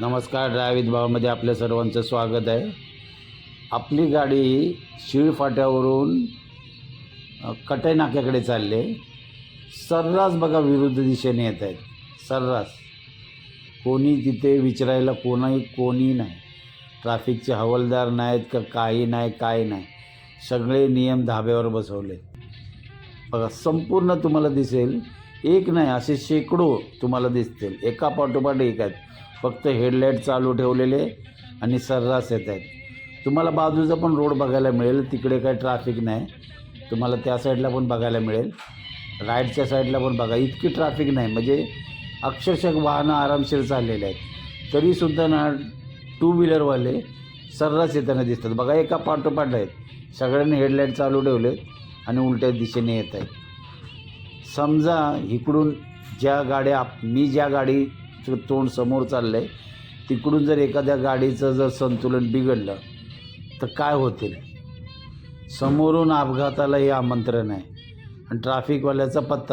नमस्कार ड्रायवित भावामध्ये आपल्या सर्वांचं स्वागत आहे. आपली गाडी शिळफाट्यावरून कटाई नाक्याकडे चालले सर्रास बघा विरुद्ध दिशेने येत आहेत. सर्रास. कोणी तिथे विचारायला कोणाही कोणी नाही. ट्रॅफिकचे हवालदार नाहीत का काही नाही काय नाही. सगळे नियम धाब्यावर बसवले. बघा संपूर्ण तुम्हाला दिसेल एक नाही असे शेकडो तुम्हाला दिसतील. एका पाठोपाठ एक आहेत. फक्त हेडलाईट चालू ठेवलेले आणि सर्रास येत आहेत. तुम्हाला बाजूचा पण रोड बघायला मिळेल. तिकडे काही ट्रॅफिक नाही. तुम्हाला त्या साईडला पण बघायला मिळेल. राईटच्या साईडला पण बघा. इतकी ट्रॅफिक नाही. म्हणजे अक्षरशः वाहनं आरामशीर चाललेले आहेत. तरीसुद्धा ना टू व्हीलरवाले सर्रास येताना दिसतात. बघा एका पाठोपाठ आहेत. सगळ्यांनी हेडलाईट चालू ठेवले आणि उलट्या दिशेने येत आहेत. समजा इकडून ज्या गाड्या आप- मी ज्या गाडीचं तोंड समोर चाललं आहे तिकडून जर एखाद्या गाडीचं जर संतुलन बिघडलं तर काय होतील? समोरून अपघाताला हे आमंत्रण आहे. आणि ट्रॅफिकवाल्याचा पत्ताच